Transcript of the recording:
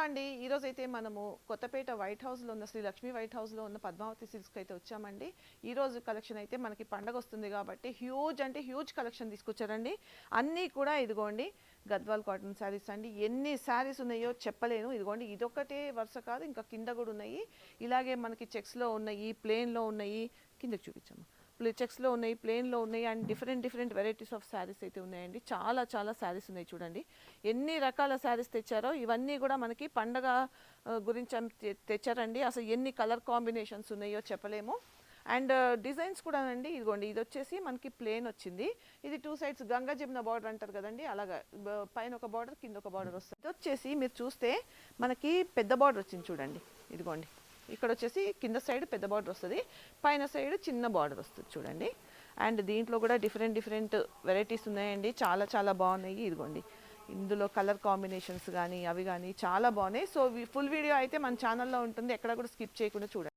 Hello అండి ఈరోజు అయితే మనము కొత్తపేట వైట్ హౌస్లో ఉన్న శ్రీ లక్ష్మీ వైట్ హౌస్లో ఉన్న పద్మావతి సిల్క్స్కి అయితే వచ్చామండి. ఈరోజు కలెక్షన్ అయితే మనకి పండగ వస్తుంది కాబట్టి హ్యూజ్ అంటే హ్యూజ్ కలెక్షన్ తీసుకొచ్చారండి. అన్నీ కూడా ఇదిగోండి గద్వాల్ కాటన్ శారీస్ అండి. ఎన్ని శారీస్ ఉన్నాయో చెప్పలేను. ఇదిగోండి ఇదొక్కటే వరుస కాదు ఇంకా కింద కూడా ఉన్నాయి. ఇలాగే మనకి చెక్స్లో ఉన్నాయి ప్లేన్లో ఉన్నాయి. కిందకి చూపించాము చెక్స్లో ఉన్నాయి ప్లేన్లో ఉన్నాయి and different different varieties of saris అయితే ఉన్నాయండి. చాలా చాలా శారీస్ ఉన్నాయి చూడండి. ఎన్ని రకాల శారీస్ తెచ్చారో ఇవన్నీ కూడా మనకి పండగ గురించి తె- తెచ్చారండి. అసలు ఎన్ని కలర్ కాంబినేషన్స్ ఉన్నాయో చెప్పలేము. అండ్ డిజైన్స్ కూడా అండి ఇదిగోండి ఇది వచ్చేసి మనకి ప్లేన్ వచ్చింది. ఇది two sides Ganga Jamuna border అంటారు కదండి అలాగా పైన ఒక బార్డర్ కింద ఒక బార్డర్ వస్తుంది. ఇది వచ్చేసి మీరు చూస్తే మనకి పెద్ద బార్డర్ వచ్చింది చూడండి ఇదిగోండి. ఇక్కడ వచ్చేసి కింద సైడ్ పెద్ద బార్డర్ వస్తుంది. పైన సైడ్ చిన్న బార్డర్ వస్తుంది చూడండి. అండ్ దీంట్లో కూడా డిఫరెంట్ డిఫరెంట్ వెరైటీస్ ఉన్నాయండి. చాలా చాలా బాగున్నాయి. ఇదిగోండి. ఇందులో కలర్ కాంబినేషన్స్ కానీ అవి కానీ చాలా బాగున్నాయి. సో ఫుల్ వీడియో అయితే మన ఛానల్లో ఉంటుంది. ఎక్కడ కూడా స్కిప్ చేయకుండా చూడండి.